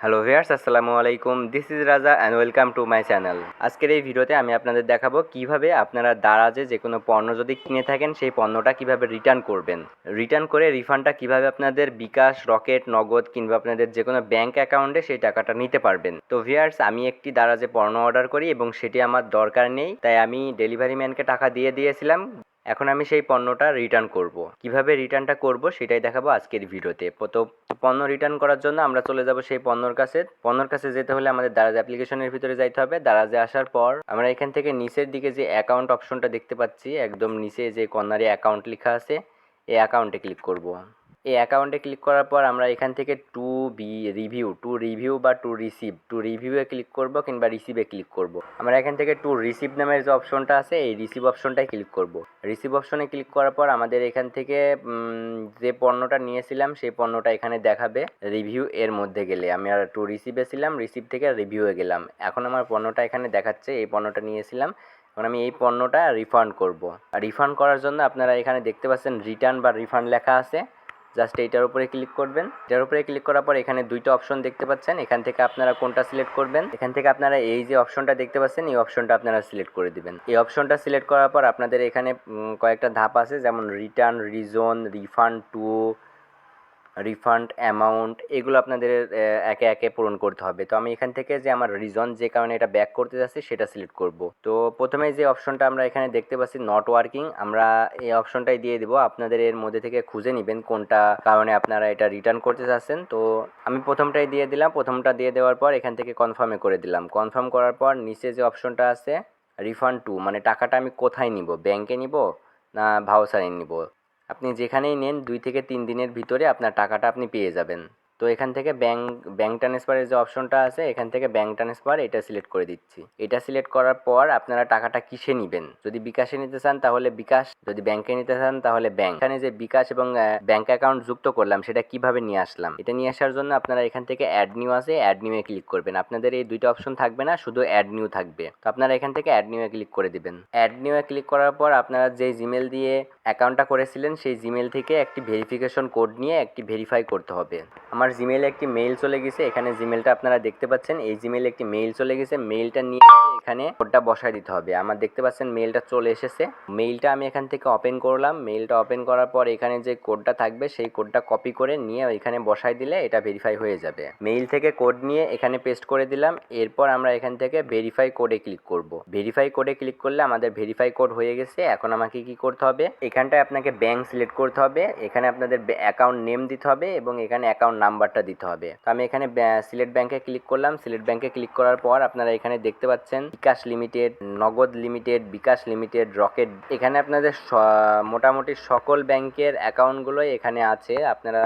Hello viewers আসসালামু আলাইকুম। This is Raja and welcome to my channel আজকের এই ভিডিওতে আমি আপনাদের দেখাবো কীভাবে আপনারা দারাজে যে কোনো পণ্য যদি কিনে থাকেন, সেই পণ্যটা কীভাবে রিটার্ন করবেন। রিটার্ন করে রিফান্ডটা কীভাবে আপনাদের বিকাশ, রকেট, নগদ কিংবা আপনাদের যে কোনো ব্যাংক অ্যাকাউন্টে সেই টাকাটা নিতে পারবেন। তো ভিয়ার্স আমি একটি দারাজে পণ্য অর্ডার করি এবং সেটি আমার দরকার নেই, তাই আমি ডেলিভারি ম্যানকে টাকা দিয়ে দিয়েছিলাম। এখন আমি সেই পণ্যটা রিটার্ন করব। কীভাবে রিটার্নটা করব সেটাই দেখাবো আজকের ভিডিওতে। তো পণ্য রিটার্ন করার জন্য আমরা চলে যাব সেই পণ্যর কাছে। পণ্যর কাছে যেতে হলে আমাদের দারাজ অ্যাপ্লিকেশনের ভিতরে যাইতে হবে। দারাজে আসার পর আমরা এখান থেকে নিচের দিকে যে অ্যাকাউন্ট অপশনটা দেখতে পাচ্ছি, একদম নিচে যে কর্নারে অ্যাকাউন্ট লেখা আছে, এই অ্যাকাউন্টে ক্লিক করব। এই অ্যাকাউন্টে ক্লিক করার পর আমরা এখান থেকে to be review to review বা টু রিসিভ টু রিভিউয়ে ক্লিক করব কিংবা রিসিভে ক্লিক করব। আমরা এখান থেকে টু রিসিভ নামের যে অপশনটা আছে, এই রিসিভ অপশনটায় ক্লিক করব। রিসিভ অপশনে ক্লিক করার পর আমাদের এখান থেকে যে পণ্যটা নিয়েছিলাম, সেই পণ্যটা এখানে দেখাবে রিভিউ এর মধ্যে গেলে। আমি আর টু রিসিভে ছিলাম রিসিভ থেকে রিভিউয়ে গেলাম। এখন আমার পণ্যটা এখানে দেখাচ্ছে, এই পণ্যটা নিয়েছিলাম। এখন আমি এই পণ্যটা রিফান্ড করব। আর রিফান্ড করার জন্য আপনারা এখানে দেখতে পাচ্ছেন রিটার্ন বা রিফান্ড লেখা আছে। জাস্ট এইটার উপরে ক্লিক করবেন। এটার উপরে ক্লিক করার পর এখানে দুইটা অপশন দেখতে পাচ্ছেন। এখান থেকে আপনারা কোনটা সিলেক্ট করবেন? এখান থেকে আপনারা এই যে অপশনটা দেখতে পাচ্ছেন, এই অপশনটা আপনারা সিলেক্ট করে দিবেন। এই অপশনটা সিলেক্ট করার পর আপনাদের এখানে কয়েকটা ধাপ আছে, যেমন return reason refund to refund amount এগুলো আপনাদের একে একে পূরণ করতে হবে। তো আমি এখান থেকে যে আমার রিজন যে কারণে এটা ব্যাক করতে যাচ্ছি সেটা সিলেক্ট করব। তো প্রথমে যে অপশনটা আমরা এখানে দেখতে পাচ্ছি নট ওয়ার্কিং আমরা এই অপশনটাই দিয়ে দিব। আপনাদের এর মধ্যে থেকে খুঁজে নেবেন কোনটা কারণে আপনারা এটা রিটার্ন করতে চাচ্ছেন তো আমি প্রথমটাই দিয়ে দিলাম। প্রথমটা দিয়ে দেওয়ার পর এখান থেকে কনফার্মে করে দিলাম। কনফার্ম করার পর নিচে যে অপশনটা আছে রিফান্ড টু মানে টাকাটা আমি কোথায় নিব? ব্যাংকে নিব না ভাউচারে নিব? আপনি যেখানেই নেন দুই থেকে তিন দিনের ভিতরে আপনার টাকাটা আপনি পেয়ে যাবেন। তো এখান থেকে ব্যাংক ব্যাঙ্ক ট্রান্সফারের যে অপশনটা আছে, এখান থেকে ব্যাঙ্ক ট্রান্সফার এটা সিলেক্ট করে দিচ্ছি। এটা সিলেক্ট করার পর আপনারা টাকাটা কিসে নেবেন? যদি বিকাশে নিতে চান তাহলে বিকাশ, যদি ব্যাংকে নিতে চান তাহলে ব্যাংক এখানে যে বিকাশ এবং ব্যাংক অ্যাকাউন্ট যুক্ত করলাম, সেটা কীভাবে নিয়ে আসলাম? এটা নিয়ে আসার জন্য আপনারা এখান থেকে অ্যাড নিউ আছে অ্যাড নিউয়ে ক্লিক করবেন। আপনাদের এই দুইটা অপশন থাকবে না, শুধু অ্যাড নিউ থাকবে। তো আপনারা এখান থেকে অ্যাড নিউ এ ক্লিক করে দিবেন। অ্যাড নিউ এ ক্লিক করার পর আপনারা যে জিমেল দিয়ে অ্যাকাউন্টটা করেছিলেন, সেই জিমেল থেকে একটি ভেরিফিকেশন কোড নিয়ে একটি ভেরিফাই করতে হবে। আমার জিমেলে একটি মেইল চলে গেছে। এখানে জিমেলটা আপনারা দেখতে পাচ্ছেন। এই জিমেলে একটি মেইল চলে গেছে। মেইলটা নিয়ে এখানে কোডটা বসায় দিতে হবে। আমার দেখতে পাচ্ছেন মেইলটা চলে এসেছে। মেইলটা আমি এখান থেকে ওপেন করলাম। মেইলটা ওপেন করার পর এখানে যে কোডটা থাকবে, সেই কোডটা কপি করে নিয়ে এখানে বসায় দিলে এটা ভেরিফাই হয়ে যাবে। মেইল থেকে কোড নিয়ে এখানে পেস্ট করে দিলাম। এরপর আমরা এখান থেকে ভেরিফাই কোডে ক্লিক করব। ভেরিফাই কোডে ক্লিক করলে আমাদের ভেরিফাই কোড হয়ে গেছে। এখন আমাকে কি করতে হবে? এখানটায় আপনাকে ব্যাংক সিলেক্ট করতে হবে। এখানে আপনাদের অ্যাকাউন্ট নেম দিতে হবে এবং এখানে অ্যাকাউন্ট নাম্বারটা দিতে হবে। তো আমি এখানে সিলেট ব্যাংকে ক্লিক করলাম। সিলেট ব্যাংকে ক্লিক করার পর আপনারা এখানে দেখতে পাচ্ছেন bKash limited, Nagad limited, bKash limited, Rocket. এখানে আপনাদের মোটামুটি সকল ব্যাংকের অ্যাকাউন্টগুলোই এখানে আছে। আপনারা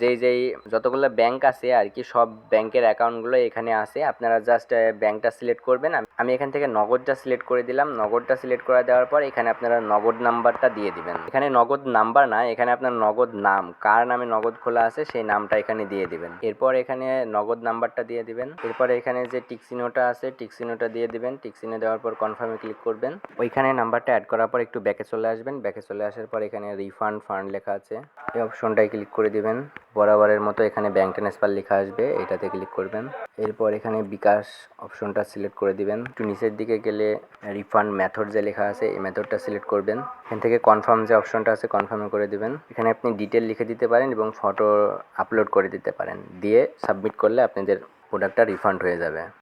যেই যেই যতগুলো ব্যাংক আছে আর কি, সব ব্যাংকের অ্যাকাউন্টগুলো এখানে আছে। আপনারা জাস্ট ব্যাংকটা সিলেক্ট করবেন। আমি এখান থেকে নগদটা সিলেক্ট করে দিলাম। নগদটা সিলেক্ট করে দেওয়ার পর এখানে আপনারা নগদ নাম্বারটা দিয়ে দিবেন। এখানে নগদ নাম্বার না, এখানে আপনার নগদ নাম। কার নামে নগদ খোলা আছে, সেই নামটা এখানে দিয়ে দিবেন। এরপর এখানে নগদ নাম্বারটা দিয়ে দিবেন। এরপর এখানে যে টিকসিনোটা আছে টিকসিনোটা দিয়ে দিবেন। টিকসিনো দেওয়ার পর কনফার্মে ক্লিক করবেন। ওইখানে নাম্বারটা অ্যাড করার পর একটু ব্যাকে চলে আসবেন। ব্যাকে চলে আসার পর এখানে রিফান্ড ফান্ড লেখা আছে। এই অপশনটায় ক্লিক করে দিবেন। বরাবরের মতো এখানে ব্যাংক ট্রান্সফার লেখা আসবে, এটাতে ক্লিক করবেন। এরপর এখানে বিকাশ অপশনটা সিলেক্ট করে দিবেন। একটু নিচের দিকে গেলে রিফান্ড মেথড যে লেখা আছে, এই মেথডটা সিলেক্ট করবেন। এখান থেকে কনফার্ম যে অপশনটা আছে কনফার্ম করে দিবেন। এখানে আপনি ডিটেল লিখে দিতে পারেন এবং ফটো আপলোড করে দিতে পারেন। দিয়ে সাবমিট করলে আপনাদের প্রোডাক্টটা রিফান্ড হয়ে যাবে।